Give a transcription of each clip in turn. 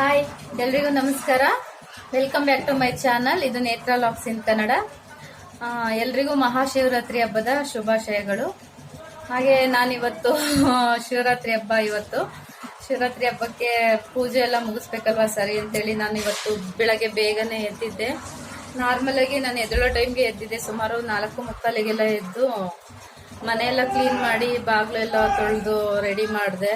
Hi ಎಲ್ರಿಗೂ ನಮಸ್ಕಾರ. Welcome back to my channel ಇದು ನೇತ್ರ ಲಾಕ್ಸ್ ಇನ್ ಕನ್ನಡ ಎಲ್ರಿಗೂ ಮಹಾಶಿವರಾತ್ರಿ ಹಬ್ಬದ ಶುಭಾಶಯಗಳು. ಹಾಗೆ ನಾನಿವತ್ತು ಶಿವರಾತ್ರಿ ಹಬ್ಬ ಇವತ್ತು. ಶಿವರಾತ್ರಿ ಹಬ್ಬಕ್ಕೆ ಪೂಜೆ ಎಲ್ಲ ಮುಗಿಸ್ಬೇಕಲ್ವಾ ಸರಿ ಅಂತೇಳಿ ನಾನು ಇವತ್ತು ಬೆಳಗ್ಗೆ ಬೇಗನೆ ಎದ್ದಿದ್ದೆ. ನಾರ್ಮಲ್ ಆಗಿ ನಾನು ಎದ್ದೇಳೋ ಟೈಮ್ಗೆ ಎದ್ದಿದ್ದೆ. ಸುಮಾರು ನಾಲ್ಕು ಮುಕ್ಕಾಲಿಗೆಲ್ಲ ಎದ್ದು ಮನೆಯೆಲ್ಲ ಕ್ಲೀನ್ ಮಾಡಿ ಬಾಗ್ಲೆಲ್ಲ ತೊಳೆದು ರೆಡಿ ಮಾಡಿದೆ.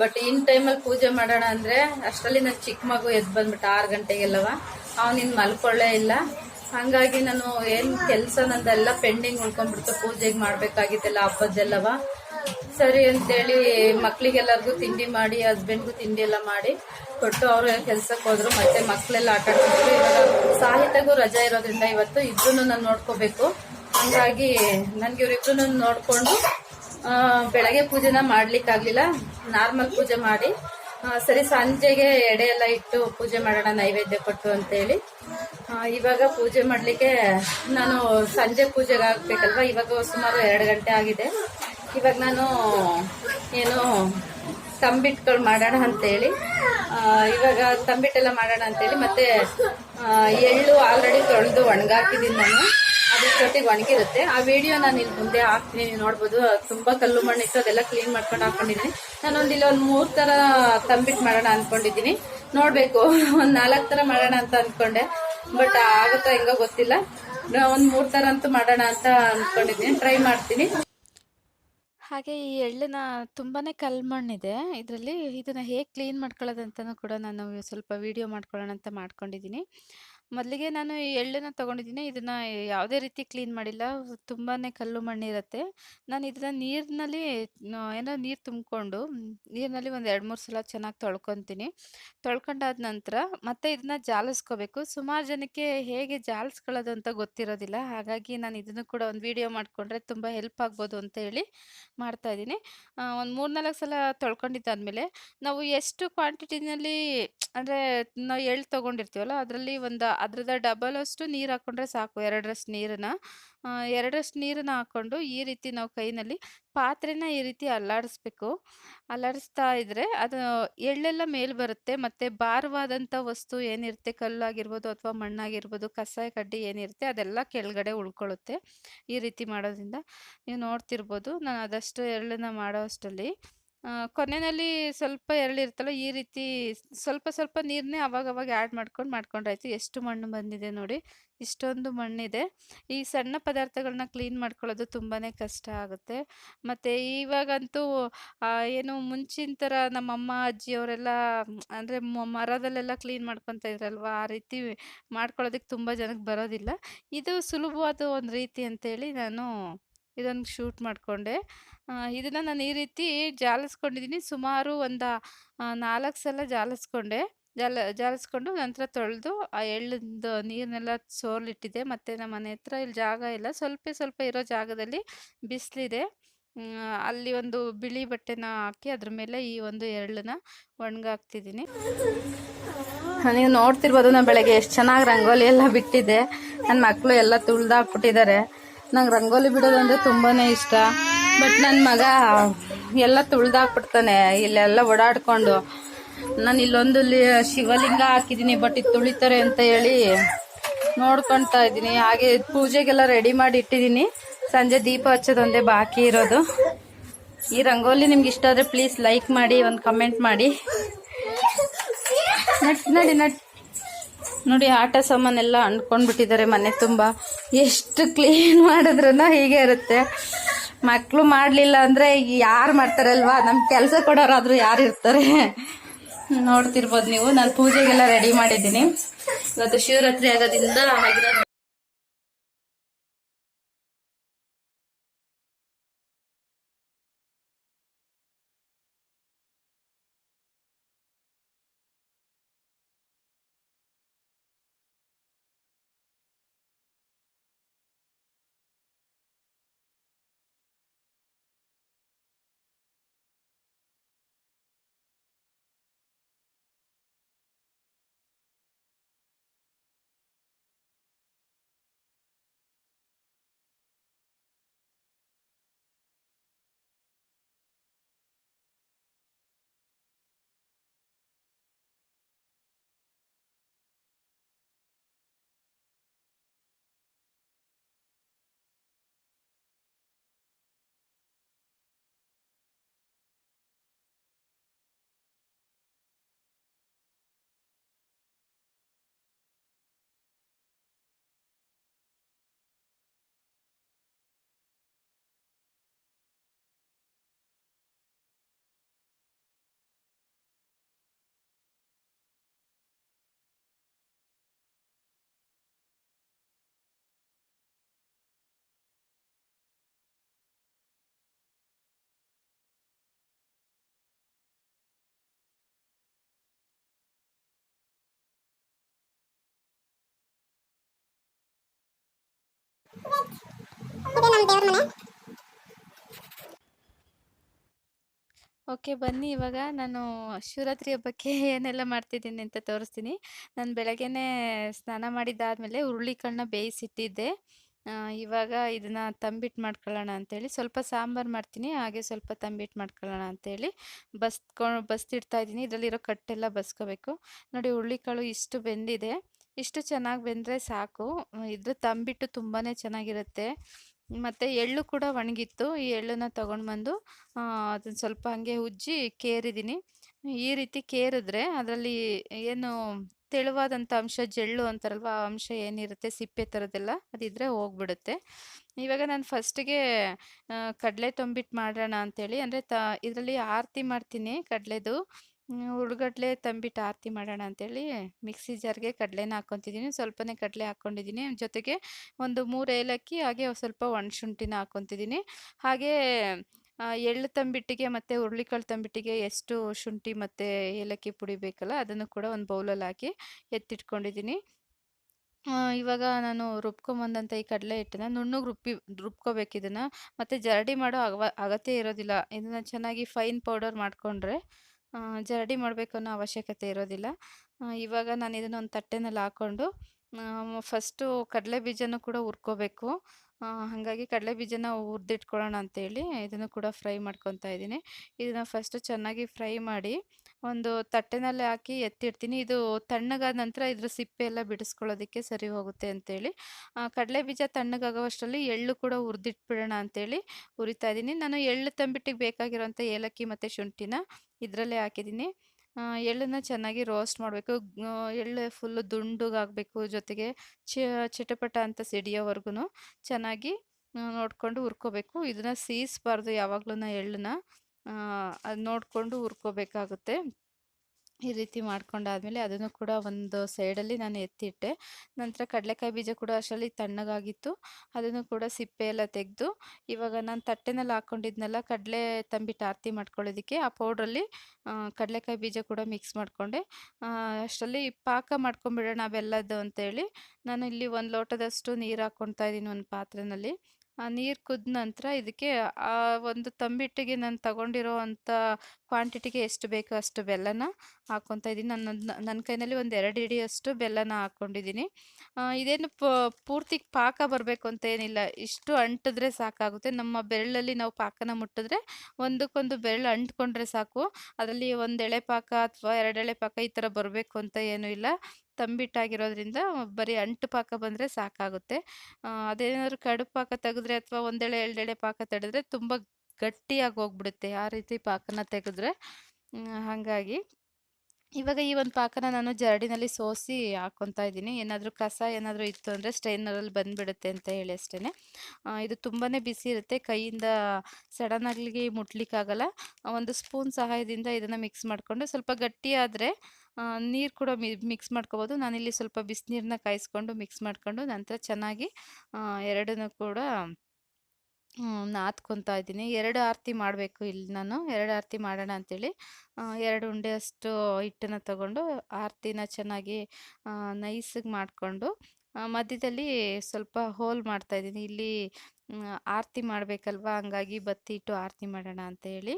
ಬಟ್ ಇನ್ ಟೈಮಲ್ಲಿ ಪೂಜೆ ಮಾಡೋಣ ಅಂದ್ರೆ ಅಷ್ಟರಲ್ಲಿ ನಾನು ಚಿಕ್ಕ ಮಗು ಎದ್ದು ಬಂದ್ಬಿಟ್ಟು ಆರು ಗಂಟೆಗೆಲ್ಲವ. ಅವನಿನ್ ಮಲ್ಕೊಳ್ಳೇ ಇಲ್ಲ. ಹಾಗಾಗಿ ನಾನು ಏನು ಕೆಲಸ ನಂದೆಲ್ಲ ಪೆಂಡಿಂಗ್ ಉಳ್ಕೊಂಡ್ಬಿಡ್ತು. ಪೂಜೆಗೆ ಮಾಡ್ಬೇಕಾಗಿದ್ದೆಲ್ಲ ಹಬ್ಬದ್ದೆಲ್ಲವ. ಸರಿ ಅಂತೇಳಿ ಮಕ್ಳಿಗೆಲ್ಲರಿಗೂ ತಿಂಡಿ ಮಾಡಿ ಹಸ್ಬೆಂಡ್ಗೂ ತಿಂಡಿ ಎಲ್ಲ ಮಾಡಿ ಕೊಟ್ಟು ಅವರು ಕೆಲ್ಸಕ್ಕೆ ಹೋದ್ರು. ಮತ್ತೆ ಮಕ್ಕಳೆಲ್ಲ ಆಟ ಆಡ್ತಿದ್ರು. ಇವಾಗ ಸಾಹಿತ್ಯಗೂ ರಜಾ ಇರೋದ್ರಿಂದ ಇವತ್ತು ಇದ್ರೂ ನಾನು ನೋಡ್ಕೋಬೇಕು. ಹಂಗಾಗಿ ನನಗೆ ಇವ್ರಿಬ್ರು ನೋಡ್ಕೊಂಡು ಬೆಳಗ್ಗೆ ಪೂಜೆನ ಮಾಡ್ಲಿಕ್ಕಾಗ್ಲಿಲ್ಲ. ನಾರ್ಮಲ್ ಪೂಜೆ ಮಾಡಿ ಸರಿ ಸಂಜೆಗೆ ಎಡೆ ಎಲ್ಲ ಇಟ್ಟು ಪೂಜೆ ಮಾಡೋಣ, ನೈವೇದ್ಯ ಕೊಟ್ಟು ಅಂತೇಳಿ. ಇವಾಗ ಪೂಜೆ ಮಾಡಲಿಕ್ಕೆ ನಾನು ಸಂಜೆ ಪೂಜೆಗೆ ಆಗ್ಬೇಕಲ್ವ? ಇವಾಗ ಸುಮಾರು ಎರಡು ಗಂಟೆ ಆಗಿದೆ. ಇವಾಗ ನಾನು ಏನು ತಂಬಿಟ್ಗಳು ಮಾಡೋಣ ಅಂತೇಳಿ. ಇವಾಗ ತಂಬಿಟ್ಟೆಲ್ಲ ಮಾಡೋಣ ಅಂತೇಳಿ ಮತ್ತೆ ಎಳ್ಳು ಆಲ್ರೆಡಿ ತೊಳೆದು ಒಣಗಾಕಿದ್ದೀನಿ ನಾನು. ಅದ್ರ ಜೊತೆಗೆ ಒಣಗಿರುತ್ತೆ. ಆ ವಿಡಿಯೋ ನಾನು ಇಲ್ಲಿ ಮುಂದೆ ಹಾಕ್ತೀನಿ, ನೀವು ನೋಡ್ಬೋದು. ತುಂಬಾ ಕಲ್ಲು ಮಣ್ಣಿತ್ತು ಅದೆಲ್ಲ ಕ್ಲೀನ್ ಮಾಡ್ಕೊಂಡು ಹಾಕೊಂಡಿದ್ದೀನಿ. ನಾನೊಂದು ಇಲ್ಲಿ ಒಂದು ಮೂರು ತರ ತಂಬಿಟ್ಟು ಮಾಡೋಣ ಅನ್ಕೊಂಡಿದ್ದೀನಿ. ನೋಡ್ಬೇಕು, ಒಂದ್ ನಾಲ್ಕು ತರ ಮಾಡೋಣ ಅಂತ ಅನ್ಕೊಂಡೆ. ಬಟ್ ಆಗುತ್ತಾ ಹೆಂಗೋ ಗೊತ್ತಿಲ್ಲ. ಒಂದ್ ಮೂರ್ ತರ ಅಂತೂ ಮಾಡೋಣ ಅಂತ ಅನ್ಕೊಂಡಿದ್ದೀನಿ. ಟ್ರೈ ಮಾಡ್ತೀನಿ. ಹಾಗೆ ಈ ಎಳ್ಳನ್ನ ತುಂಬಾನೇ ಕಲ್ಮಣ್ಣಿದೆ ಇದರಲ್ಲಿ ಇದನ್ನ ಹೇಗೆ ಕ್ಲೀನ್ ಮಾಡ್ಕೊಳ್ಳೋದಂತನೂ ಕೂಡ ನಾನು ಸ್ವಲ್ಪ ವಿಡಿಯೋ ಮಾಡ್ಕೊಳ್ಳೋಣ ಅಂತ ಮಾಡ್ಕೊಂಡಿದ್ದೀನಿ. ಮೊದಲಿಗೆ ನಾನು ಎಳ್ಳನ್ನ ತಗೊಂಡಿದ್ದೀನಿ. ಇದನ್ನ ಯಾವುದೇ ರೀತಿ ಕ್ಲೀನ್ ಮಾಡಿಲ್ಲ. ತುಂಬಾನೇ ಕಲ್ಲು ಮಣ್ಣಿರುತ್ತೆ. ನಾನು ಇದನ್ನ ನೀರಿನಲ್ಲಿ ಏನೋ ನೀರು ತುಂಬಿಕೊಂಡು, ನೀರಿನಲ್ಲಿ ಒಂದು ಎರಡು ಮೂರು ಸಲ ಚೆನ್ನಾಗಿ ತೊಳ್ಕೊತೀನಿ. ತೊಳ್ಕೊಂಡಾದ ನಂತರ ಮತ್ತೆ ಇದನ್ನ ಜಾಲಿಸ್ಕೋಬೇಕು. ಸುಮಾರು ಜನಕ್ಕೆ ಹೇಗೆ ಜಾಲಿಸ್ಕೊಳ್ಳೋದು ಅಂತ ಗೊತ್ತಿರೋದಿಲ್ಲ. ಹಾಗಾಗಿ ನಾನು ಇದನ್ನು ಕೂಡ ಒಂದು ವಿಡಿಯೋ ಮಾಡಿಕೊಂಡ್ರೆ ತುಂಬ ಹೆಲ್ಪ್ ಆಗ್ಬೋದು ಅಂತ ಹೇಳಿ ಮಾಡ್ತಾ ಇದ್ದೀನಿ. ಒಂದು ಮೂರ್ನಾಲ್ಕು ಸಲ ತೊಳ್ಕೊಂಡಿದ್ದಾದ್ಮೇಲೆ ನಾವು ಎಷ್ಟು ಕ್ವಾಂಟಿಟಿನಲ್ಲಿ, ಅಂದರೆ ನಾವು ಎಳ್ಳು ತೊಗೊಂಡಿರ್ತೀವಲ್ಲ, ಅದರಲ್ಲಿ ಒಂದು ಅದ್ರದ್ದು ಡಬಲ್ ಅಷ್ಟು ನೀರು ಹಾಕ್ಕೊಂಡ್ರೆ ಸಾಕು, ಎರಡರಷ್ಟು ನೀರನ್ನ. ಎರಡರಷ್ಟು ನೀರನ್ನ ಹಾಕ್ಕೊಂಡು ಈ ರೀತಿ ನಾವು ಕೈನಲ್ಲಿ ಪಾತ್ರೆನ ಈ ರೀತಿ ಅಲ್ಲಾಡಿಸ್ಬೇಕು. ಅಲ್ಲಾಡಿಸ್ತಾ ಇದ್ರೆ ಅದು ಎಳ್ಳೆಲ್ಲ ಮೇಲೆ ಬರುತ್ತೆ, ಮತ್ತು ಭಾರವಾದಂಥ ವಸ್ತು ಏನಿರುತ್ತೆ, ಕಲ್ಲಾಗಿರ್ಬೋದು ಅಥವಾ ಮಣ್ಣಾಗಿರ್ಬೋದು ಕಸ ಕಡ್ಡಿ ಏನಿರುತ್ತೆ, ಅದೆಲ್ಲ ಕೆಳಗಡೆ ಉಳ್ಕೊಳ್ಳುತ್ತೆ ಈ ರೀತಿ ಮಾಡೋದ್ರಿಂದ. ನೀವು ನೋಡ್ತಿರ್ಬೋದು, ನಾನು ಅದಷ್ಟು ಎಳ್ಳನ್ನ ಮಾಡೋ ಅಷ್ಟರಲ್ಲಿ. ಕೊನೆಯಲ್ಲಿ ಸ್ವಲ್ಪ ಎರಳಿರ್ತಲ್ಲ ಈ ರೀತಿ ಸ್ವಲ್ಪ ಸ್ವಲ್ಪ ನೀರನ್ನೇ ಅವಾಗವಾಗ ಅವಾಗ ಆ್ಯಡ್ ಮಾಡ್ಕೊಂಡು ಮಾಡ್ಕೊಂಡ್ರಾಯ್ತು. ಎಷ್ಟು ಮಣ್ಣು ಬಂದಿದೆ ನೋಡಿ, ಇಷ್ಟೊಂದು ಮಣ್ಣಿದೆ. ಈ ಸಣ್ಣ ಪದಾರ್ಥಗಳನ್ನ ಕ್ಲೀನ್ ಮಾಡ್ಕೊಳ್ಳೋದು ತುಂಬಾ ಕಷ್ಟ ಆಗುತ್ತೆ. ಮತ್ತು ಇವಾಗಂತೂ ಏನು ಮುಂಚಿನ ಥರ ನಮ್ಮಮ್ಮ, ಅಜ್ಜಿಯವರೆಲ್ಲ, ಅಂದರೆ ಮರದಲ್ಲೆಲ್ಲ ಕ್ಲೀನ್ ಮಾಡ್ಕೊತಾ ಇದ್ರಲ್ವ, ಆ ರೀತಿ ಮಾಡ್ಕೊಳ್ಳೋದಕ್ಕೆ ತುಂಬ ಜನಕ್ಕೆ ಬರೋದಿಲ್ಲ. ಇದು ಸುಲಭವಾದ ಒಂದು ರೀತಿ ಅಂತೇಳಿ ನಾನು ಇದೊಂದು ಶೂಟ್ ಮಾಡಿಕೊಂಡೆ. ಇದನ್ನು ನಾನು ಈ ರೀತಿ ಜಾಲಿಸ್ಕೊಂಡಿದ್ದೀನಿ. ಸುಮಾರು ಒಂದು ನಾಲ್ಕು ಸಲ ಜಾಲಿಸ್ಕೊಂಡೆ. ಜಾಲ, ಜಾಲಿಸ್ಕೊಂಡು ನಂತರ ತೊಳೆದು ಆ ಎಳ್ಳಿಂದು ನೀರನ್ನೆಲ್ಲ ಸೋರ್ಲಿಟ್ಟಿದ್ದೆ ಮತ್ತು ನಮ್ಮ ಮನೆ ಹತ್ರ ಇಲ್ಲಿ ಜಾಗ ಇಲ್ಲ. ಸ್ವಲ್ಪ ಸ್ವಲ್ಪ ಇರೋ ಜಾಗದಲ್ಲಿ ಬಿಸಿಲಿದೆ. ಅಲ್ಲಿ ಒಂದು ಬಿಳಿ ಬಟ್ಟೆನ ಹಾಕಿ ಅದ್ರ ಮೇಲೆ ಈ ಒಂದು ಎಳ್ಳನ್ನ ಒಣಗಾಕ್ತಿದ್ದೀನಿ. ನೀವು ನೋಡ್ತಿರ್ಬೋದು ನಾನು ಬೆಳಗ್ಗೆ ಎಷ್ಟು ಚೆನ್ನಾಗಿ ರಂಗೋಲಿ ಎಲ್ಲ ಬಿಟ್ಟಿದ್ದೆ. ನನ್ನ ಮಕ್ಕಳು ಎಲ್ಲ ತುಳ್ದಾಕ್ಬಿಟ್ಟಿದ್ದಾರೆ ನಂಗೆ ರಂಗೋಲಿ ಬಿಡೋದಂದ್ರೆ ತುಂಬಾ ಇಷ್ಟ. ಬಟ್ ನನ್ನ ಮಗ ಎಲ್ಲ ತುಳಿದಾಕ್ಬಿಡ್ತಾನೆ, ಇಲ್ಲೆಲ್ಲ ಓಡಾಡ್ಕೊಂಡು. ನಾನು ಇಲ್ಲೊಂದು ಶಿವಲಿಂಗ ಹಾಕಿದ್ದೀನಿ ಬಟ್ ಇದು ತುಳಿತಾರೆ ಅಂತ ಹೇಳಿ ನೋಡ್ಕೊಳ್ತಾ ಇದ್ದೀನಿ. ಹಾಗೆ ಪೂಜೆಗೆಲ್ಲ ರೆಡಿ ಮಾಡಿ ಇಟ್ಟಿದ್ದೀನಿ ಸಂಜೆ ದೀಪ ಹಚ್ಚೋದೊಂದೇ ಬಾಕಿ ಇರೋದು. ಈ ರಂಗೋಲಿ ನಿಮ್ಗೆ ಇಷ್ಟ ಆದರೆ ಪ್ಲೀಸ್ ಲೈಕ್ ಮಾಡಿ, ಒಂದು ಕಮೆಂಟ್ ಮಾಡಿ. ನಟ್, ನಡಿ, ನಟ್. ನೋಡಿ, ಆಟ ಸಾಮಾನೆಲ್ಲ ಅಂಡ್ಕೊಂಡ್ಬಿಟ್ಟಿದ್ದಾರೆ ಮನೆ ತುಂಬ. ಎಷ್ಟು ಕ್ಲೀನ್ ಮಾಡಿದ್ರು ಹೀಗೆ ಇರುತ್ತೆ. ಮಕ್ಕಳು ಮಾಡಲಿಲ್ಲ ಅಂದರೆ ಯಾರು ಮಾಡ್ತಾರಲ್ವಾ? ನಮ್ಮ ಕೆಲಸ ಕೊಡೋರಾದರೂ ಯಾರು ಇರ್ತಾರೆ? ನೋಡ್ತಿರ್ಬೋದು ನೀವು. ನಾನು ಪೂಜೆಗೆಲ್ಲ ರೆಡಿ ಮಾಡಿದ್ದೀನಿ. ಇವತ್ತು ಶಿವರಾತ್ರಿ ಆಗೋದ್ರಿಂದ ಓಕೆ, ಬನ್ನಿ ಇವಾಗ. ನಾನು ಶಿವರಾತ್ರಿ ಹಬ್ಬಕ್ಕೆ ಏನೆಲ್ಲ ಮಾಡ್ತಿದ್ದೀನಿ ಅಂತ ತೋರಿಸ್ತೀನಿ. ನಾನು ಬೆಳಗ್ಗೆನೇ ಸ್ನಾನ ಮಾಡಿದ್ದಾದಮೇಲೆ ಹುರುಳಿಕಾಳನ್ನ ಬೇಯಿಸಿಟ್ಟಿದ್ದೆ. ಇವಾಗ ಇದನ್ನ ತಂಬಿಟ್ಟು ಮಾಡ್ಕೊಳ್ಳೋಣ ಅಂತೇಳಿ. ಸ್ವಲ್ಪ ಸಾಂಬಾರು ಮಾಡ್ತೀನಿ, ಹಾಗೆ ಸ್ವಲ್ಪ ತಂಬಿಟ್ಟು ಮಾಡ್ಕೊಳ್ಳೋಣ ಅಂತೇಳಿ. ಬಸ್ಕೊಂಡು ಬಸ್ತಿಡ್ತಾ ಇದ್ದೀನಿ. ಇದರಲ್ಲಿರೋ ಕಟ್ಟೆಲ್ಲ ಬಸ್ಕೋಬೇಕು. ನೋಡಿ, ಹುರುಳಿಕಾಳು ಇಷ್ಟು ಬೆಂದಿದೆ. ಇಷ್ಟು ಚೆನ್ನಾಗಿ ಬೆಂದರೆ ಸಾಕು. ಇದ್ರ ತಂಬಿಟ್ಟು ತುಂಬಾ ಚೆನ್ನಾಗಿರುತ್ತೆ. ಮತ್ತು ಎಳ್ಳು ಕೂಡ ಒಣಗಿತ್ತು. ಈ ಎಳ್ಳನ್ನ ತೊಗೊಂಡು ಬಂದು ಅದನ್ನು ಸ್ವಲ್ಪ ಹಾಗೆ ಉಜ್ಜಿ ಕೇರಿದ್ದೀನಿ ಈ ರೀತಿ ಕೇರಿದ್ರೆ ಅದರಲ್ಲಿ ಏನು ತೆಳುವಾದಂಥ ಅಂಶ, ಜೆಳ್ಳು ಅಂತಾರಲ್ವ, ಆ ಅಂಶ ಏನಿರುತ್ತೆ, ಸಿಪ್ಪೆ ಥರದ್ದೆಲ್ಲ ಅದಿದ್ರೆ ಹೋಗ್ಬಿಡುತ್ತೆ. ಇವಾಗ ನಾನು ಫಸ್ಟಿಗೆ ಕಡಲೆ ತೊಂಬಿಟ್ಟು ಮಾಡೋಣ ಅಂಥೇಳಿ ಅಂದರೆ ತ, ಇದರಲ್ಲಿ ಆರತಿ ಮಾಡ್ತೀನಿ ಕಡಲೆದು. ಹುರ್ಗಡ್ಲೆ ತಂಬಿಟ್ಟು ಆರತಿ ಮಾಡೋಣ ಅಂತೇಳಿ ಮಿಕ್ಸಿ ಜಾರ್ಗೆ ಕಡಲೆನ ಹಾಕ್ಕೊತಿದ್ದೀನಿ. ಸ್ವಲ್ಪನೇ ಕಡಲೆ ಹಾಕ್ಕೊಂಡಿದ್ದೀನಿ. ಜೊತೆಗೆ ಒಂದು ಮೂರು ಏಲಕ್ಕಿ, ಹಾಗೆ ಸ್ವಲ್ಪ ಒಣಶುಂಠಿನ ಹಾಕ್ಕೊತಿದ್ದೀನಿ. ಹಾಗೆ ಎಳ್ಳು ತಂಬಿಟ್ಟಿಗೆ ಮತ್ತು ಹುರುಳಿಕಾಳು ತಂಬಿಟ್ಟಿಗೆ ಎಷ್ಟು ಶುಂಠಿ ಮತ್ತು ಏಲಕ್ಕಿ ಪುಡಿ ಬೇಕಲ್ಲ, ಅದನ್ನು ಕೂಡ ಒಂದು ಬೌಲಲ್ಲಿ ಹಾಕಿ ಎತ್ತಿಟ್ಕೊಂಡಿದ್ದೀನಿ. ಇವಾಗ ನಾನು ರುಬ್ಕೊಂಬಂದಂಥ ಈ ಕಡಲೆ ಹಿಟ್ಟನ್ನು ನುಣ್ಣಗೆ ರುಬ್ಬಿ, ರುಬ್ಕೋಬೇಕು ಇದನ್ನು. ಮತ್ತು ಜರಡಿ ಮಾಡೋ ಅಗವ, ಅಗತ್ಯ ಇರೋದಿಲ್ಲ. ಇದನ್ನು ಚೆನ್ನಾಗಿ ಫೈನ್ ಪೌಡರ್ ಮಾಡಿಕೊಂಡ್ರೆ ಜರಡಿ ಮಾಡಬೇಕು ಅನ್ನೋ ಅವಶ್ಯಕತೆ ಇರೋದಿಲ್ಲ. ಇವಾಗ ನಾನು ಇದನ್ನು ಒಂದು ತಟ್ಟೆನಲ್ಲಿ ಹಾಕ್ಕೊಂಡು ಫಸ್ಟು ಕಡಲೆ ಬೀಜನೂ ಕೂಡ ಹುರ್ಕೋಬೇಕು. ಹಾಗಾಗಿ ಕಡಲೆ ಬೀಜನ ಹುರಿದಿಟ್ಕೊಳ್ಳೋಣ ಅಂತೇಳಿ ಇದನ್ನು ಕೂಡ ಫ್ರೈ ಮಾಡ್ಕೊತಾ ಇದ್ದೀನಿ. ಇದನ್ನು ಫಸ್ಟು ಚೆನ್ನಾಗಿ ಫ್ರೈ ಮಾಡಿ ಒಂದು ತಟ್ಟೆನಲ್ಲಿ ಹಾಕಿ ಎತ್ತಿಡ್ತೀನಿ. ಇದು ತಣ್ಣಗಾದ ನಂತರ ಇದ್ರ ಸಿಪ್ಪೆ ಎಲ್ಲ ಬಿಡಿಸ್ಕೊಳ್ಳೋದಕ್ಕೆ ಸರಿ ಹೋಗುತ್ತೆ ಅಂತೇಳಿ. ಕಡಲೆ ಬೀಜ ತಣ್ಣಗಾಗೋವಷ್ಟರಲ್ಲಿ ಎಳ್ಳು ಕೂಡ ಹುರಿದಿಟ್ಬಿಡೋಣ ಅಂತೇಳಿ ಹುರಿತಾ ಇದ್ದೀನಿ. ನಾನು ಎಳ್ಳು ತಂಬಿಟ್ಟಿಗೆ ಬೇಕಾಗಿರುವಂಥ ಏಲಕ್ಕಿ ಮತ್ತು ಶುಂಠಿನ ಇದರಲ್ಲೇ ಹಾಕಿದ್ದೀನಿ. ಎಳ್ಳನ್ನು ಚೆನ್ನಾಗಿ ರೋಸ್ಟ್ ಮಾಡಬೇಕು. ಎಳ್ಳು ಫುಲ್ಲು ದುಂಡುಗಾಗಬೇಕು ಜೊತೆಗೆ ಚಿಟಪಟ ಅಂತ ಸಿಡಿಯೋವರೆಗೂ ಚೆನ್ನಾಗಿ ನೋಡಿಕೊಂಡು ಹುರ್ಕೋಬೇಕು. ಇದನ್ನು ಸೀಸ್ಬಾರ್ದು ಯಾವಾಗಲೂ ಎಳ್ಳನ್ನ. ಅದು ನೋಡಿಕೊಂಡು ಹುರ್ಕೋಬೇಕಾಗುತ್ತೆ. ಈ ರೀತಿ ಮಾಡ್ಕೊಂಡಾದ್ಮೇಲೆ ಅದನ್ನು ಕೂಡ ಒಂದು ಸೈಡಲ್ಲಿ ನಾನು ಎತ್ತಿಟ್ಟೆ. ನಂತರ ಕಡಲೆಕಾಯಿ ಬೀಜ ಕೂಡ ಅಷ್ಟರಲ್ಲಿ ತಣ್ಣಗಾಗಿತ್ತು. ಅದನ್ನು ಕೂಡ ಸಿಪ್ಪೆ ಎಲ್ಲ ತೆಗೆದು, ಇವಾಗ ನಾನು ತಟ್ಟೆನಲ್ಲಿ ಹಾಕ್ಕೊಂಡಿದ್ನಲ್ಲ ಕಡಲೆ ತಂಬಿಟ್ಟು ಆರ್ತಿ ಮಾಡ್ಕೊಳ್ಳೋದಕ್ಕೆ, ಆ ಪೌಡ್ರಲ್ಲಿ ಕಡಲೆಕಾಯಿ ಬೀಜ ಕೂಡ ಮಿಕ್ಸ್ ಮಾಡಿಕೊಂಡೆ. ಅಷ್ಟರಲ್ಲಿ ಪಾಕ ಮಾಡ್ಕೊಂಬಿಡೋಣ ಬೆಲ್ಲದ್ದು ಅಂತೇಳಿ, ನಾನು ಇಲ್ಲಿ ಒಂದು ಲೋಟದಷ್ಟು ನೀರು ಹಾಕ್ಕೊಳ್ತಾ ಇದ್ದೀನಿ ಒಂದು ಪಾತ್ರೆಯಲ್ಲಿ ನೀರು ಕುದ್ದ ನಂತರ ಇದಕ್ಕೆ ಆ ಒಂದು ತಂಬಿಟ್ಟಿಗೆ ನಾನು ತಗೊಂಡಿರೋ ಅಂಥ ಕ್ವಾಂಟಿಟಿಗೆ ಎಷ್ಟು ಬೇಕೋ ಅಷ್ಟು ಬೆಲ್ಲನ ಹಾಕ್ಕೊತಾ ಇದ್ದೀನಿ. ನನ್ನ ನನ್ನ ಕೈನಲ್ಲಿ ಒಂದು ಎರಡು ಹಿಡಿಯಷ್ಟು ಬೆಲ್ಲನ ಹಾಕ್ಕೊಂಡಿದ್ದೀನಿ ಆ, ಇದೇನು ಪೂರ್ತಿ ಪಾಕ ಬರಬೇಕು ಅಂತ ಏನಿಲ್ಲ. ಇಷ್ಟು ಅಂಟಿದ್ರೆ ಸಾಕಾಗುತ್ತೆ. ನಮ್ಮ ಬೆರಳಲ್ಲಿ ನಾವು ಪಾಕನ ಮುಟ್ಟಿದ್ರೆ ಒಂದಕ್ಕೊಂದು ಬೆರಳು ಅಂಟ್ಕೊಂಡ್ರೆ ಸಾಕು. ಅದರಲ್ಲಿ ಒಂದು ಎಳೆ ಪಾಕ ಅಥವಾ ಎರಡೆಳೆ ಪಾಕ ಈ ಥರ ಬರಬೇಕು ಅಂತ ಏನೂ ಇಲ್ಲ. ತಂಬಿಟ್ಟಾಗಿರೋದ್ರಿಂದ ಬರೀ ಅಂಟು ಪಾಕ ಬಂದರೆ ಸಾಕಾಗುತ್ತೆ. ಅದೇನಾದರೂ ಕಡು ಪಾಕ ತೆಗೆದ್ರೆ ಅಥವಾ ಒಂದೆಳೆ ಎರಡೆಳೆ ಪಾಕ ತೆಗೆದ್ರೆ ತುಂಬ ಗಟ್ಟಿಯಾಗಿ ಹೋಗ್ಬಿಡುತ್ತೆ ಆ ರೀತಿ ಪಾಕನ ತೆಗೆದ್ರೆ. ಹಾಗಾಗಿ ಇವಾಗ ಈ ಒಂದು ಪಾಕನ ನಾನು ಜರಡಿನಲ್ಲಿ ಸೋಸಿ ಹಾಕ್ಕೊತಾ ಇದ್ದೀನಿ. ಏನಾದರೂ ಕಸ ಏನಾದರೂ ಇತ್ತು ಅಂದರೆ ಸ್ಟ್ರೈನರಲ್ಲಿ ಬಂದುಬಿಡುತ್ತೆ ಅಂತ ಹೇಳಿ ಅಷ್ಟೇ ಇದು ತುಂಬಾ ಬಿಸಿ ಇರುತ್ತೆ. ಕೈಯಿಂದ ಸಡನ್ನಾಗಲಿಗೆ ಮುಟ್ಲಿಕ್ಕಾಗಲ್ಲ. ಒಂದು ಸ್ಪೂನ್ ಸಹಾಯದಿಂದ ಇದನ್ನು ಮಿಕ್ಸ್ ಮಾಡಿಕೊಂಡು ಸ್ವಲ್ಪ ಗಟ್ಟಿಯಾದರೆ ನೀರು ಕೂಡ ಮಿಕ್ಸ್ ಮಾಡ್ಕೋಬೋದು. ನಾನಿಲ್ಲಿ ಸ್ವಲ್ಪ ಬಿಸಿನೀರನ್ನ ಕಾಯಿಸ್ಕೊಂಡು ಮಿಕ್ಸ್ ಮಾಡಿಕೊಂಡು ನಂತರ ಚೆನ್ನಾಗಿ ಎರಡನ್ನೂ ಕೂಡ ನಾದ್ಕೊತಾ ಇದ್ದೀನಿ. ಎರಡು ಆರತಿ ಮಾಡಬೇಕು ಇಲ್ಲಿ ನಾನು. ಎರಡು ಆರತಿ ಮಾಡೋಣ ಅಂತೇಳಿ ಎರಡು ಉಂಡೆಯಷ್ಟು ಹಿಟ್ಟನ್ನು ತಗೊಂಡು ಆರತಿನ ಚೆನ್ನಾಗಿ ನೈಸಿಗೆ ಮಾಡಿಕೊಂಡು ಮಧ್ಯದಲ್ಲಿ ಸ್ವಲ್ಪ ಹೋಲ್ ಮಾಡ್ತಾ ಇದ್ದೀನಿ. ಇಲ್ಲಿ ಆರತಿ ಮಾಡಬೇಕಲ್ವಾ? ಹಂಗಾಗಿ ಬತ್ತಿ ಇಟ್ಟು ಆರತಿ ಮಾಡೋಣ ಅಂತ ಹೇಳಿ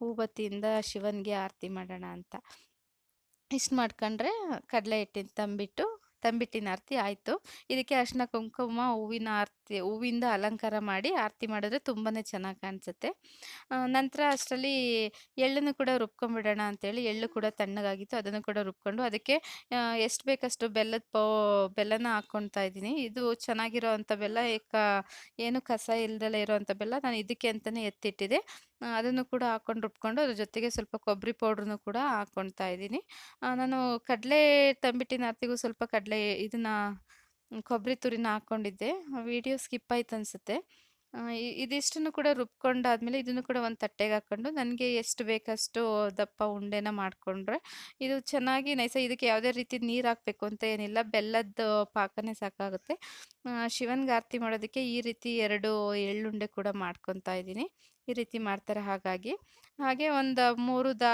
ಹೂಬತ್ತಿಯಿಂದ ಶಿವನಿಗೆ ಆರತಿ ಮಾಡೋಣ ಅಂತ. ಇಷ್ಟು ಮಾಡ್ಕೊಂಡ್ರೆ ಕಡಲೆ ಹಿಟ್ಟಿನ ತಂಬಿಟ್ಟು ತಂಬಿಟ್ಟಿನ ಆರತಿ ಆಯಿತು. ಇದಕ್ಕೆ ಅರಿಶಿನ ಕುಂಕುಮ ಹೂವಿನ ಆರತಿ ಹೂವಿಂದ ಅಲಂಕಾರ ಮಾಡಿ ಆರತಿ ಮಾಡಿದ್ರೆ ತುಂಬಾ ಚೆನ್ನಾಗಿ ಕಾಣಿಸುತ್ತೆ. ನಂತರ ಅಷ್ಟರಲ್ಲಿ ಎಳ್ಳನ್ನು ಕೂಡ ರುಬ್ಕೊಂಡ್ಬಿಡೋಣ ಅಂತೇಳಿ ಎಳ್ಳು ಕೂಡ ತಣ್ಣಗಾಗಿತ್ತು. ಅದನ್ನು ಕೂಡ ರುಬ್ಕೊಂಡು ಅದಕ್ಕೆ ಎಷ್ಟು ಬೇಕಷ್ಟು ಬೆಲ್ಲದ ಪೋ ಬೆಲ್ಲನ ಹಾಕ್ಕೊಳ್ತಾ ಇದ್ದೀನಿ. ಇದು ಚೆನ್ನಾಗಿರೋ ಅಂಥ ಬೆಲ್ಲ ಏನು ಕಸ ಇಲ್ದಲೇ ಇರೋವಂಥ ಬೆಲ್ಲ ನಾನು ಇದಕ್ಕೆ ಅಂತಲೇ ಎತ್ತಿಟ್ಟಿದ್ದೆ ಆ, ಅದನ್ನು ಕೂಡ ಹಾಕ್ಕೊಂಡು ರುಬ್ಕೊಂಡು ಅದ್ರ ಜೊತೆಗೆ ಸ್ವಲ್ಪ ಕೊಬ್ಬರಿ ಪೌಡ್ರನ್ನು ಕೂಡ ಹಾಕ್ಕೊಳ್ತಾ ಇದ್ದೀನಿ. ನಾನು ಕಡಲೆ ತಂಬಿಟ್ಟಿನ ಆರ್ತಿಗೂ ಸ್ವಲ್ಪ ಕಡಲೆ ಇದನ್ನು, ಕೊಬ್ಬರಿ ತುರಿನ ಹಾಕ್ಕೊಂಡಿದ್ದೆ ವಿಡಿಯೋ ಸ್ಕಿಪ್ ಆಯ್ತು ಅನಿಸುತ್ತೆ. ಇದಿಷ್ಟನ್ನು ಕೂಡ ರುಬ್ಕೊಂಡಾದ್ಮೇಲೆ ಇದನ್ನು ಕೂಡ ಒಂದು ತಟ್ಟೆಗೆ ಹಾಕ್ಕೊಂಡು ನನಗೆ ಎಷ್ಟು ಬೇಕಷ್ಟು ದಪ್ಪ ಉಂಡೆನ ಮಾಡಿಕೊಂಡ್ರೆ ಇದು ಚೆನ್ನಾಗಿ ನೈಸ, ಇದಕ್ಕೆ ಯಾವುದೇ ರೀತಿ ನೀರು ಹಾಕಬೇಕು ಅಂತ ಏನಿಲ್ಲ, ಬೆಲ್ಲದ ಪಾಕನೇ ಸಾಕಾಗುತ್ತೆ. ಶಿವನ್ಗೆ ಆರತಿ ಮಾಡೋದಕ್ಕೆ ಈ ರೀತಿ ಎರಡು ಎಳ್ಳುಂಡೆ ಕೂಡ ಮಾಡ್ಕೊತಾ ಇದ್ದೀನಿ. ಈ ರೀತಿ ಮಾಡ್ತಾರೆ ಹಾಗಾಗಿ. ಹಾಗೆ ಒಂದು ಮೂರು ದ,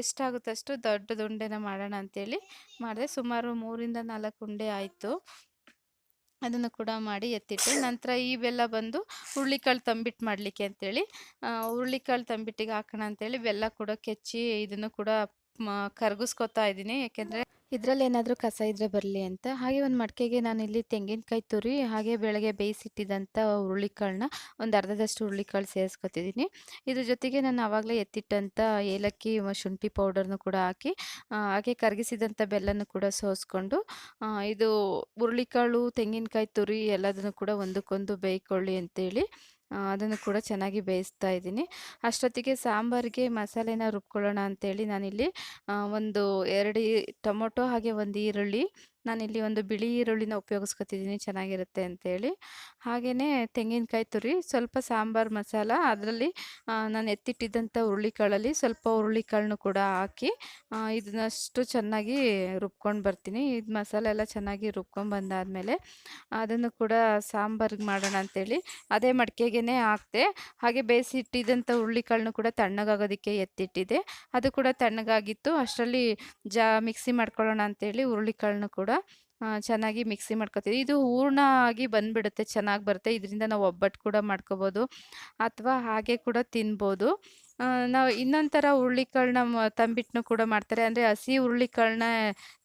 ಎಷ್ಟಾಗುತ್ತಷ್ಟು ದೊಡ್ಡದು ಉಂಡೆನ ಮಾಡೋಣ ಅಂತೇಳಿ ಮಾಡಿದೆ. ಸುಮಾರು ಮೂರಿಂದ ನಾಲ್ಕು ಉಂಡೆ ಆಯಿತು. ಅದನ್ನು ಕೂಡ ಮಾಡಿ ಎತ್ತಿಟ್ಟೆ ನಂತರ ಈ ಬೆಲ್ಲ ಬಂದು ಹುರುಳಿಕಾಳು ತಂಬಿಟ್ಟು ಮಾಡಲಿಕ್ಕೆ ಅಂತೇಳಿ ಹುರುಳಿಕಾಳು ತಂಬಿಟ್ಟಿಗೆ ಹಾಕೋಣ ಅಂತೇಳಿ ಬೆಲ್ಲ ಕೂಡ ಕೆಚ್ಚಿ ಇದನ್ನು ಕೂಡ ಕರಗಿಸ್ಕೊತಾ ಇದ್ದೀನಿ, ಯಾಕೆಂದರೆ ಇದರಲ್ಲಿ ಏನಾದರೂ ಕಸ ಇದ್ರೆ ಬರಲಿ ಅಂತ. ಹಾಗೆ ಒಂದು ನಾನು ನಾನಿಲ್ಲಿ ತೆಂಗಿನಕಾಯಿ ತುರಿ, ಹಾಗೆ ಬೆಳಗ್ಗೆ ಬೇಯಿಸಿಟ್ಟಿದ್ದಂಥ ಹುರುಳಿಕಾಳನ್ನ ಒಂದು ಅರ್ಧದಷ್ಟು ಹುರುಳಿಕಾಳು ಸೇರಿಸ್ಕೊತಿದ್ದೀನಿ. ಇದ್ರ ಜೊತೆಗೆ ನಾನು ಆವಾಗಲೇ ಎತ್ತಿಟ್ಟಂಥ ಏಲಕ್ಕಿ ಶುಂಠಿ ಪೌಡರ್ನು ಕೂಡ ಹಾಕಿ ಹಾಗೆ ಕರಗಿಸಿದಂಥ ಬೆಲ್ಲನೂ ಕೂಡ ಸೋಸ್ಕೊಂಡು ಇದು ಹುರುಳಿಕಾಳು, ತೆಂಗಿನಕಾಯಿ ತುರಿ ಎಲ್ಲದನ್ನು ಕೂಡ ಒಂದಕ್ಕೊಂದು ಬೇಯ್ಕೊಳ್ಳಿ ಅಂತೇಳಿ ಅದನ್ನು ಕೂಡ ಚೆನ್ನಾಗಿ ಬೇಯಿಸ್ತಾ ಇದ್ದೀನಿ. ಅಷ್ಟೊತ್ತಿಗೆ ಸಾಂಬಾರಿಗೆ ಮಸಾಲೆನ ರುಬ್ಕೊಳ್ಳೋಣ ಅಂತೇಳಿ ನಾನಿಲ್ಲಿ ಒಂದು ಎರಡು ಟೊಮೊಟೊ ಹಾಗೆ ಒಂದು ಈರುಳ್ಳಿ ನಾನಿಲ್ಲಿ ಒಂದು ಬಿಳಿ ಈರುಳ್ಳಿನ ಉಪಯೋಗಿಸ್ಕೊತಿದ್ದೀನಿ, ಚೆನ್ನಾಗಿರುತ್ತೆ ಅಂತೇಳಿ. ಹಾಗೆಯೇ ತೆಂಗಿನಕಾಯಿ ತುರಿ, ಸ್ವಲ್ಪ ಸಾಂಬಾರು ಮಸಾಲ, ಅದರಲ್ಲಿ ನಾನು ಎತ್ತಿಟ್ಟಿದ್ದಂಥ ಹುರುಳಿಕಾಳಲ್ಲಿ ಸ್ವಲ್ಪ ಹುರುಳಿಕಾಳನ್ನು ಕೂಡ ಹಾಕಿ ಇದನ್ನಷ್ಟು ಚೆನ್ನಾಗಿ ರುಬ್ಕೊಂಡು ಬರ್ತೀನಿ. ಇದು ಮಸಾಲೆ ಎಲ್ಲ ಚೆನ್ನಾಗಿ ರುಬ್ಕೊಂಡು ಬಂದಾದಮೇಲೆ ಅದನ್ನು ಕೂಡ ಸಾಂಬಾರಿಗೆ ಮಾಡೋಣ ಅಂತೇಳಿ ಅದೇ ಮಡಿಕೆಗೇ ಹಾಕ್ತೆ ಹಾಗೆ ಬೇಯಿಸಿಟ್ಟಿದ್ದಂಥ ಹುರುಳಿಕಾಳನ್ನು ಕೂಡ ತಣ್ಣಗಾಗೋದಕ್ಕೆ ಎತ್ತಿಟ್ಟಿದೆ ಅದು ಕೂಡ ತಣ್ಣಗಾಗಿತ್ತು. ಅಷ್ಟರಲ್ಲಿ ಜಾ, ಮಿಕ್ಸಿ ಮಾಡ್ಕೊಳ್ಳೋಣ ಅಂತೇಳಿ ಹುರುಳಿಕಾಳನ್ನು ಕೂಡ ಆ, ಚೆನ್ನಾಗಿ ಮಿಕ್ಸಿ ಮಾಡ್ಕೊತೀವಿ. ಇದು ಹೂರ್ಣ ಆಗಿ ಬಂದ್ಬಿಡುತ್ತೆ ಚೆನ್ನಾಗಿ ಬರುತ್ತೆ. ಇದರಿಂದ ನಾವು ಒಬ್ಬಟ್ಟು ಕೂಡ ಮಾಡ್ಕೋಬೋದು ಅಥವಾ ಹಾಗೆ ಕೂಡ ತಿನ್ಬೋದು. ನಾವು ಇನ್ನೊಂದು ಥರ ಹುರುಳಿಕಾಳನ್ನ ತಂಬಿಟ್ಟನ್ನು ಕೂಡ ಮಾಡ್ತಾರೆ. ಅಂದರೆ ಹಸಿ ಹುರುಳಿಕಾಳನ್ನ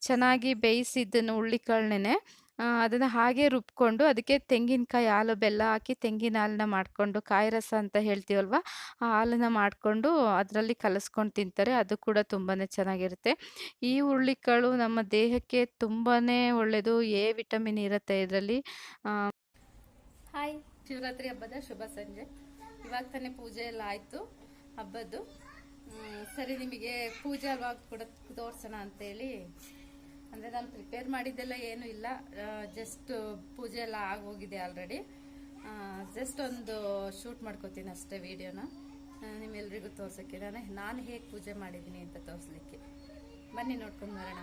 ಚೆನ್ನಾಗಿ ಬೇಯಿಸಿದ್ದನ್ನು ಹುರುಳಿಕಾಳನ್ನೇ ಅದನ್ನು ಹಾಗೆ ರುಬ್ಕೊಂಡು ಅದಕ್ಕೆ ತೆಂಗಿನಕಾಯಿ, ಹಾಲು, ಬೆಲ್ಲ ಹಾಕಿ ತೆಂಗಿನ ಹಾಲನ್ನ ಮಾಡಿಕೊಂಡು ಕಾಯಿ ರಸ ಅಂತ ಹೇಳ್ತೀವಲ್ವ, ಆ ಹಾಲನ್ನ ಮಾಡಿಕೊಂಡು ಅದರಲ್ಲಿ ಕಲಸ್ಕೊಂಡು ತಿಂತಾರೆ. ಅದು ಕೂಡ ತುಂಬಾ ಚೆನ್ನಾಗಿರುತ್ತೆ. ಈ ಹುರುಳಿಕಾಳು ನಮ್ಮ ದೇಹಕ್ಕೆ ತುಂಬಾ ಒಳ್ಳೆಯದು ಎ ವಿಟಮಿನ್ ಇರುತ್ತೆ ಇದರಲ್ಲಿ. ಹಾಯ್, ಶಿವರಾತ್ರಿ ಹಬ್ಬದ ಶುಭ ಸಂಜೆ. ಇವಾಗ ತಾನೇ ಪೂಜೆ ಎಲ್ಲ ಆಯಿತು, ಹಬ್ಬದ್ದು. ಸರಿ, ನಿಮಗೆ ಪೂಜೆ ಕೂಡ ತೋರಿಸೋಣ ಅಂತೇಳಿ ಅಂದರೆ ನಾನು ಪ್ರಿಪೇರ್ ಮಾಡಿದ್ದೆಲ್ಲ ಏನು ಇಲ್ಲ. ಜಸ್ಟ್ ಪೂಜೆ ಎಲ್ಲ ಆಗೋಗಿದೆ ಆಲ್ರೆಡಿ ಜಸ್ಟ್ ಒಂದು ಶೂಟ್ ಮಾಡ್ಕೋತೀನಿ ಅಷ್ಟೇ ವಿಡಿಯೋನ ನಿಮ್ಮೆಲ್ರಿಗೂ ತೋರ್ಸೋಕ್ಕೆ. ನಾನು ನಾನು ಹೇಗೆ ಪೂಜೆ ಮಾಡಿದ್ದೀನಿ ಅಂತ ತೋರಿಸ್ಲಿಕ್ಕೆ. ಬನ್ನಿ ನೋಡ್ಕೊಂಡು ಬರೋಣ.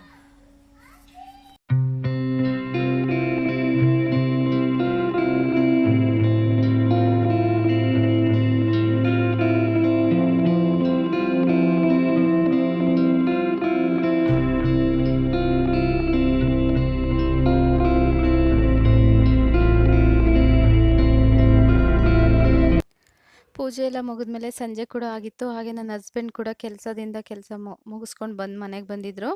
ಪೂಜೆ ಎಲ್ಲ ಮುಗಿದ್ಮೇಲೆ ಸಂಜೆ ಕೂಡ ಆಗಿತ್ತು. ಹಾಗೆ ನನ್ನ ಹಸ್ಬೆಂಡ್ ಕೂಡ ಕೆಲಸದಿಂದ ಕೆಲಸ ಮುಗಿಸ್ಕೊಂಡು ಬಂದು ಮನೆಗೆ ಬಂದಿದ್ದರು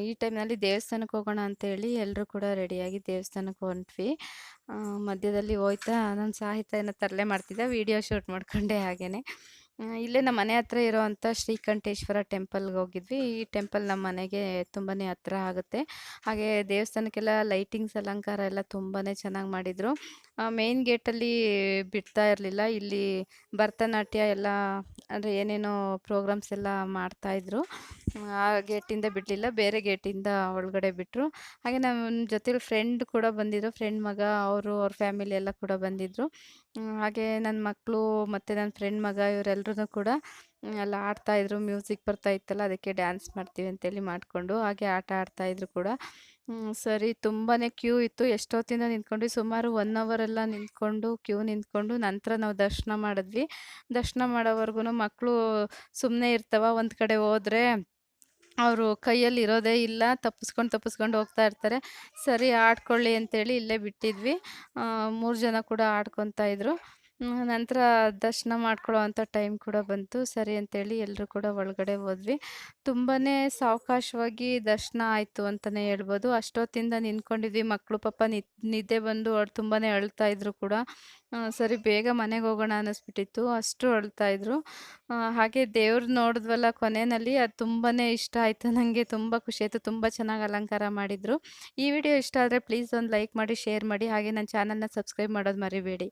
ಈ ಟೈಮ್ನಲ್ಲಿ ದೇವಸ್ಥಾನಕ್ಕೆ ಹೋಗೋಣ ಅಂತೇಳಿ ಎಲ್ಲರೂ ಕೂಡ ರೆಡಿಯಾಗಿ ದೇವಸ್ಥಾನಕ್ಕೆ ಹೊಂಟ್ವಿ. ಮಧ್ಯದಲ್ಲಿ ಹೋಯ್ತಾ ನಾನು ಸಾಹಿತ್ಯನ ತರಲೆ ಮಾಡ್ತಿದ್ದೆ ವಿಡಿಯೋ ಶೂಟ್ ಮಾಡ್ಕೊಂಡೆ ಹಾಗೇನೆ. ಆ, ಇಲ್ಲೇ ನಮ್ಮ ಮನೆ ಹತ್ರ ಇರೋವಂಥ ಶ್ರೀಕಂಠೇಶ್ವರ ಟೆಂಪಲ್ಗೆ ಹೋಗಿದ್ವಿ. ಈ ಟೆಂಪಲ್ ನಮ್ಮ ಮನೆಗೆ ತುಂಬಾ ಹತ್ರ ಆಗುತ್ತೆ. ಹಾಗೆ ದೇವಸ್ಥಾನಕ್ಕೆಲ್ಲ ಲೈಟಿಂಗ್ಸ್, ಅಲಂಕಾರ ಎಲ್ಲ ತುಂಬಾ ಚೆನ್ನಾಗಿ ಮಾಡಿದರು. ಮೇನ್ ಗೇಟಲ್ಲಿ ಬಿಡ್ತಾ ಇರಲಿಲ್ಲ. ಇಲ್ಲಿ ಭರತನಾಟ್ಯ ಎಲ್ಲ, ಅಂದರೆ ಏನೇನೋ ಪ್ರೋಗ್ರಾಮ್ಸ್ ಎಲ್ಲ ಮಾಡ್ತಾಯಿದ್ರು ಆ ಗೇಟಿಂದ ಬಿಡಲಿಲ್ಲ. ಬೇರೆ ಗೇಟಿಂದ ಒಳಗಡೆ ಬಿಟ್ಟರು ಹಾಗೆ ನಮ್ಮ ಜೊತೆಲಿ ಫ್ರೆಂಡ್ ಕೂಡ ಬಂದಿದ್ದರು ಫ್ರೆಂಡ್ ಮಗ, ಅವರು, ಅವ್ರ ಫ್ಯಾಮಿಲಿ ಎಲ್ಲ ಕೂಡ ಬಂದಿದ್ದರು ಹಾಗೆ ನನ್ನ ಮಕ್ಕಳು ಮತ್ತು ನನ್ನ ಫ್ರೆಂಡ್ ಮಗ ಇವರೆಲ್ಲರೂ ಕೂಡ ಅಲ್ಲಿ ಆಡ್ತಾಯಿದ್ರು ಮ್ಯೂಸಿಕ್ ಬರ್ತಾ ಇತ್ತಲ್ಲ, ಅದಕ್ಕೆ ಡ್ಯಾನ್ಸ್ ಮಾಡ್ತೀವಿ ಅಂತೇಳಿ ಮಾಡಿಕೊಂಡು ಹಾಗೆ ಆಟ ಆಡ್ತಾಯಿದ್ರು ಕೂಡ. ಸರಿ ತುಂಬಾ ಕ್ಯೂ ಇತ್ತು. ಎಷ್ಟೊತ್ತಿಂದ ನಿಂತ್ಕೊಂಡ್ವಿ? ಸುಮಾರು ಒನ್ ಅವರ್ ಎಲ್ಲ ನಿಂತ್ಕೊಂಡು ಕ್ಯೂ ನಿಂತ್ಕೊಂಡು, ನಂತರ ನಾವು ದರ್ಶನ ಮಾಡಿದ್ವಿ. ದರ್ಶನ ಮಾಡೋವರೆಗೂ ಮಕ್ಕಳು ಸುಮ್ಮನೆ ಇರ್ತವ, ಒಂದು ಕಡೆ ಹೋದರೆ ಅವರು ಕೈಯಲ್ಲಿ ಇರೋದೇ ಇಲ್ಲ ತಪ್ಪಿಸ್ಕೊಂಡು ತಪ್ಪಿಸ್ಕೊಂಡು ಹೋಗ್ತಾ ಇರ್ತಾರೆ. ಸರಿ ಆಡ್ಕೊಳ್ಳಿ ಅಂತೇಳಿ ಇಲ್ಲೇ ಬಿಟ್ಟಿದ್ವಿ. ಮೂರು ಜನ ಕೂಡ ಆಡ್ಕೊತಾ ಹ್ಮ್, ನಂತರ ದರ್ಶನ ಮಾಡ್ಕೊಳ್ಳೋ ಅಂಥ ಟೈಮ್ ಕೂಡ ಬಂತು. ಸರಿ ಅಂತೇಳಿ ಎಲ್ಲರೂ ಕೂಡ ಒಳಗಡೆ ಹೋದ್ವಿ. ತುಂಬಾ ಸಾವಕಾಶವಾಗಿ ದರ್ಶನ ಆಯಿತು ಅಂತಲೇ ಹೇಳ್ಬೋದು. ಅಷ್ಟೊತ್ತಿಂದ ನಿಂತ್ಕೊಂಡಿದ್ವಿ. ಮಕ್ಕಳು ಪಾಪ ನಿದ್ ನಿದ್ದೆ ಬಂದು ಅವ್ರು ತುಂಬಾ ಅಳ್ತಾ ಇದ್ರು ಕೂಡ. ಸರಿ ಬೇಗ ಮನೆಗೆ ಹೋಗೋಣ ಅನ್ನಿಸ್ಬಿಟ್ಟಿತ್ತು. ಅಷ್ಟು ಅಳ್ತಾ ಇದ್ರು. ಹಾಗೆ ದೇವ್ರು ನೋಡಿದ್ವಲ್ಲ ಕೊನೆಯಲ್ಲಿ ಅದು ತುಂಬಾ ಇಷ್ಟ ಆಯಿತು. ನನಗೆ ತುಂಬ ಖುಷಿ ಆಯಿತು. ತುಂಬ ಚೆನ್ನಾಗಿ ಅಲಂಕಾರ ಮಾಡಿದರು. ಈ ವಿಡಿಯೋ ಇಷ್ಟ ಆದರೆ ಪ್ಲೀಸ್ ಒಂದು ಲೈಕ್ ಮಾಡಿ, ಶೇರ್ ಮಾಡಿ. ಹಾಗೆ ನನ್ನ ಚಾನಲ್ನ ಸಬ್ಸ್ಕ್ರೈಬ್ ಮಾಡೋದು ಮರಿಬೇಡಿ.